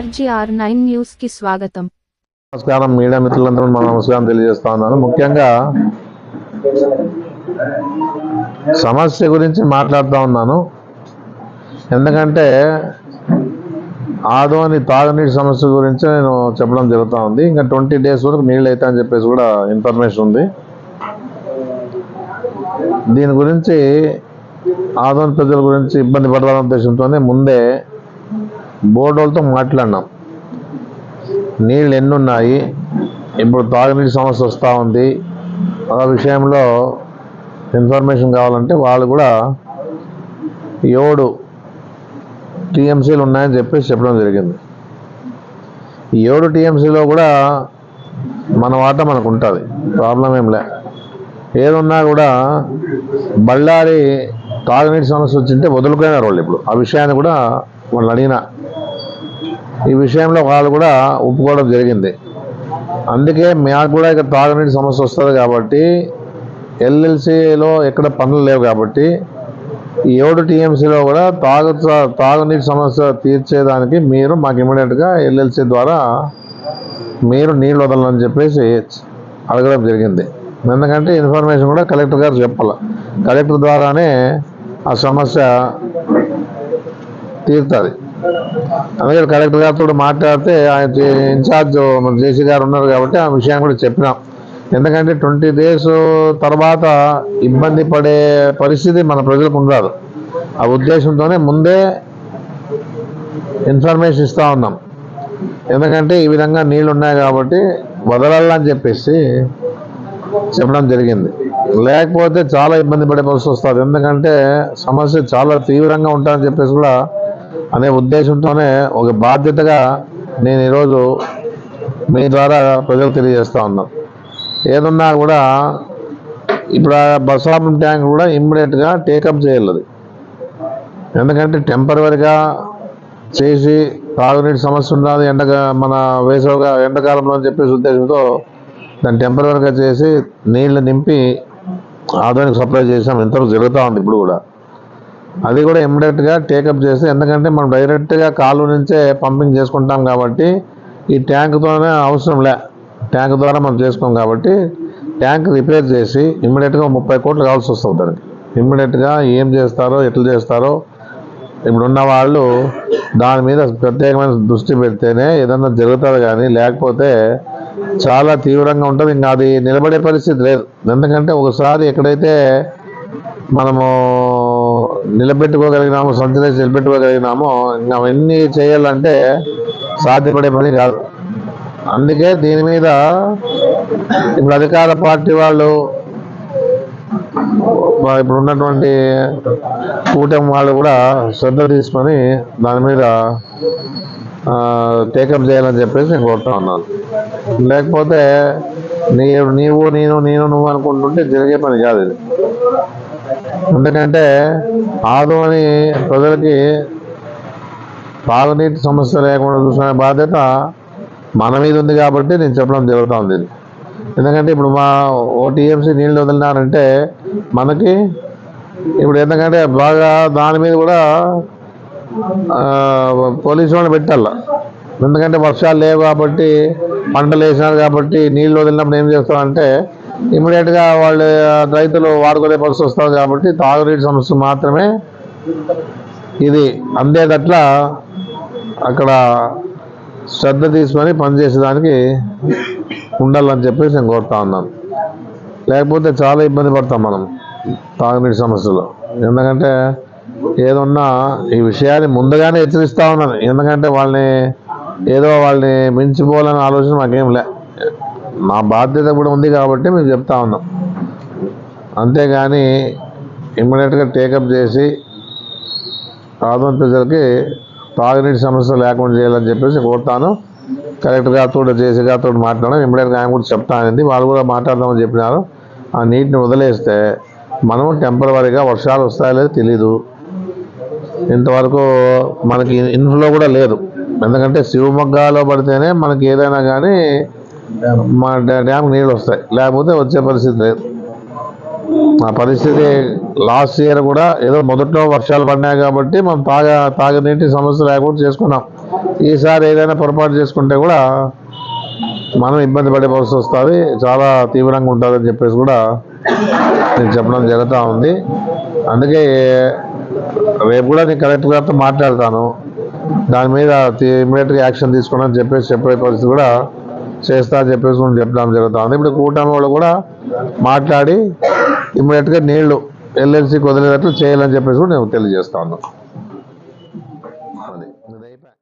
RGR nine న్యూస్కి స్వాగతం. నమస్కారం. మీడియా మిత్రులందరూ మన నమస్కారం తెలియజేస్తా ఉన్నాను ముఖ్యంగా సమస్య గురించి మాట్లాడుతూ ఉన్నాను. ఎందుకంటే ఆదోని తాగునీటి సమస్య గురించి నేను చెప్పడం జరుగుతూ ఉంది. ఇంకా ట్వంటీ డేస్ వరకు నీళ్ళు అవుతా అని చెప్పేసి కూడా ఇన్ఫర్మేషన్ ఉంది. దీని గురించి ఆదోని ప్రజల గురించి ఇబ్బంది పడాలనే ఉద్దేశంతోనే ముందే బోర్డు వాళ్ళతో మాట్లాడినాం. నీళ్ళు ఎన్ని ఉన్నాయి ఇప్పుడు తాగునీటి సమస్య వస్తూ ఉంది. ఆ విషయంలో ఇన్ఫర్మేషన్ కావాలంటే వాళ్ళు కూడా ఏడు టీఎంసీలు ఉన్నాయని చెప్పేసి చెప్పడం జరిగింది. ఏడు టీఎంసీలో కూడా మన వాట మనకు ఉంటుంది. ప్రాబ్లం ఏం లే. ఏదున్నా కూడా బళ్ళారి తాగునీటి సమస్య వచ్చింటే వదులుకునే వాళ్ళు ఇప్పుడు. ఆ విషయాన్ని కూడా వాళ్ళు అడిగిన. ఈ విషయంలో వాళ్ళు కూడా ఒప్పుకోవడం జరిగింది. అందుకే మాకు కూడా ఇక్కడ తాగునీటి సమస్య వస్తుంది కాబట్టి ఎల్ఎల్సిలో ఎక్కడ పనులు లేవు కాబట్టి ఈ ఏడు టీఎంసీలో కూడా తాగు తాగునీటి సమస్య తీర్చేదానికి మీరు మాకు ఇమీడియట్గా ఎల్ఎల్సీ ద్వారా మీరు నీళ్ళు వదలని చెప్పేసి అడగడం జరిగింది. ఎందుకంటే ఇన్ఫర్మేషన్ కూడా కలెక్టర్ గారు చెప్పాలి. కలెక్టర్ ద్వారానే ఆ సమస్య తీరుతుంది. అందుకే కలెక్టర్ గారితో మాట్లాడితే ఆయన ఇన్ఛార్జ్ మన జేసీ గారు ఉన్నారు కాబట్టి ఆ విషయాన్ని కూడా చెప్పినాం. ఎందుకంటే ట్వంటీ డేస్ తర్వాత ఇబ్బంది పడే పరిస్థితి మన ప్రజలకు ఉండదు. ఆ ఉద్దేశంతోనే ముందే ఇన్ఫర్మేషన్ ఇస్తూ ఉన్నాం. ఎందుకంటే ఈ విధంగా నీళ్ళు ఉన్నాయి కాబట్టి వదలాలని చెప్పేసి చెప్పడం జరిగింది. లేకపోతే చాలా ఇబ్బంది పడే పరిస్థితి వస్తుంది. ఎందుకంటే సమస్య చాలా తీవ్రంగా ఉంటుందని చెప్పేసి కూడా అనే ఉద్దేశంతోనే ఒక బాధ్యతగా నేను ఈరోజు మీ ద్వారా ప్రజలకు తెలియజేస్తూ ఉన్నాను ఏదున్నా కూడా ఇప్పుడు ఆ బసాపం ట్యాంక్ కూడా ఇమ్మీడియట్గా టేకప్ చేయాలి ఎందుకంటే టెంపరీగా చేసి తాగునీటి సమస్య ఉన్నది ఎండగా మన వేసవిగా ఎండాకాలంలో అని చెప్పేసి ఉద్దేశంతో దాన్ని టెంపరీగా చేసి నీళ్ళు నింపి ఆదానికి సప్లై చేసాం. ఇంతవరకు జరుగుతూ ఉంది ఇప్పుడు కూడా. అది కూడా ఇమ్మీడియట్గా టేకప్ చేసి ఎందుకంటే మనం డైరెక్ట్గా కాలు నుంచే పంపింగ్ చేసుకుంటాం కాబట్టి ఈ ట్యాంక్తోనే అవసరం లే. ట్యాంక్ ద్వారా మనం చేసుకోం కాబట్టి ట్యాంక్ రిపేర్ చేసి ఇమ్మీడియట్గా ముప్పై కోట్లు కావాల్సి వస్తుంది దానికి. ఇమ్మీడియట్గా ఏం చేస్తారో ఎట్లా చేస్తారో ఇప్పుడున్న వాళ్ళు దాని మీద ప్రత్యేకమైన దృష్టి పెడితేనే ఏదన్నా జరుగుతుంది కానీ లేకపోతే చాలా తీవ్రంగా ఉంటుంది. ఇంకా అది నిలబడే పరిస్థితి లేదు. ఎందుకంటే ఒకసారి ఎక్కడైతే మనము నిలబెట్టుకోగలిగినామో సంచలేసి నిలబెట్టుకోగలిగినామో ఇంకా అవన్నీ చేయాలంటే సాధ్యపడే పని కాదు అందుకే దీని మీద ఇప్పుడు అధికార పార్టీ వాళ్ళు ఇప్పుడు ఉన్నటువంటి కూటమి వాళ్ళు కూడా శ్రద్ధ తీసుకొని దాని మీద టేకప్ చేయాలని చెప్పేసి నేను కోరుతా ఉన్నాను. లేకపోతే నీ నీవు నేను నేను నువ్వు అనుకుంటుంటే జరిగే పని కాదు ఇది. ఎందుకంటే ఆదోని ప్రజలకి తాగునీటి సమస్య లేకుండా చూసుకునే బాధ్యత మన మీద ఉంది కాబట్టి నేను చెప్పడం జరుగుతూ ఉంది. ఎందుకంటే ఇప్పుడు మా ఓ టీఎంసీ నీళ్ళు వదిలినారంటే మనకి ఇప్పుడు ఎందుకంటే బాగా దాని మీద కూడా పోలీసు వాళ్ళని పెట్టాల. ఎందుకంటే వర్షాలు లేవు కాబట్టి పంటలు వేసినారు కాబట్టి నీళ్ళు వదిలినప్పుడు ఏం చేస్తామంటే ఇమీడియట్గా వాళ్ళు రైతులు వాడుకునే పరిస్థితి వస్తుంది కాబట్టి తాగునీటి సమస్య మాత్రమే ఇది. అందేటట్ల అక్కడ శ్రద్ధ తీసుకొని పనిచేసేదానికి ఉండాలని చెప్పేసి నేను కోరుతా ఉన్నాను. లేకపోతే చాలా ఇబ్బంది పడతాం మనం తాగునీటి సమస్యలో. ఎందుకంటే ఏదన్నా ఈ విషయాన్ని ముందుగానే హెచ్చరిస్తూ ఉన్నాను. ఎందుకంటే వాళ్ళని ఏదో వాళ్ళని మించిపోవాలనే ఆలోచన మాకేం లే మా బాధ్యత కూడా ఉంది కాబట్టి మేము చెప్తా ఉన్నాం. అంతేగాని ఇమ్మీడియట్గా టేకప్ చేసి ఆదోన్ ప్రజలకి తాగునీటి సమస్య లేకుండా చేయాలని చెప్పేసి కోరుతాను. కలెక్టర్ గారితో జేసీ గారితో మాట్లాడడం ఇమ్మీడియట్గా ఆయన కూడా చెప్తానండి వాళ్ళు కూడా మాట్లాడదామని చెప్పినారు. ఆ నీటిని వదిలేస్తే మనం టెంపరీగా వర్షాలు వస్తాయో లేదో తెలీదు. ఇంతవరకు మనకి ఇన్ఫ్లో కూడా లేదు. ఎందుకంటే శివమొగ్గాలో పడితేనే మనకి ఏదైనా కానీ మా డ్యా- డ్యామ్ నీళ్ళు వస్తాయి. లేకపోతే వచ్చే పరిస్థితి లేదు. ఆ పరిస్థితి లాస్ట్ ఇయర్ కూడా ఏదో మొదట్లో వర్షాలు పడినాయి కాబట్టి మనం తాగ తాగనీటి సమస్య లేకుండా చేసుకున్నాం. ఈసారి ఏదైనా పొరపాటు చేసుకుంటే కూడా మనం ఇబ్బంది పడే పరిస్థితి వస్తుంది. చాలా తీవ్రంగా ఉంటుందని చెప్పేసి కూడా నేను చెప్పడం జరుగుతూ ఉంది. అందుకే రేపు కూడా నేను కలెక్టర్ గారితో మాట్లాడతాను. దాని మీద ఇమీడియట్గా యాక్షన్ తీసుకోవడం చెప్పేసి చెప్పే పరిస్థితి కూడా చేస్తా చెప్పేసి చెప్పడం జరుగుతూ ఉంది ఇప్పుడు కూటమి వాళ్ళు కూడా మాట్లాడి ఇమ్మీడియట్గా నీళ్ళు ఎల్ఎల్సీకి వదిలేటట్లు చేయాలని చెప్పేసి కూడా నేను తెలియజేస్తాను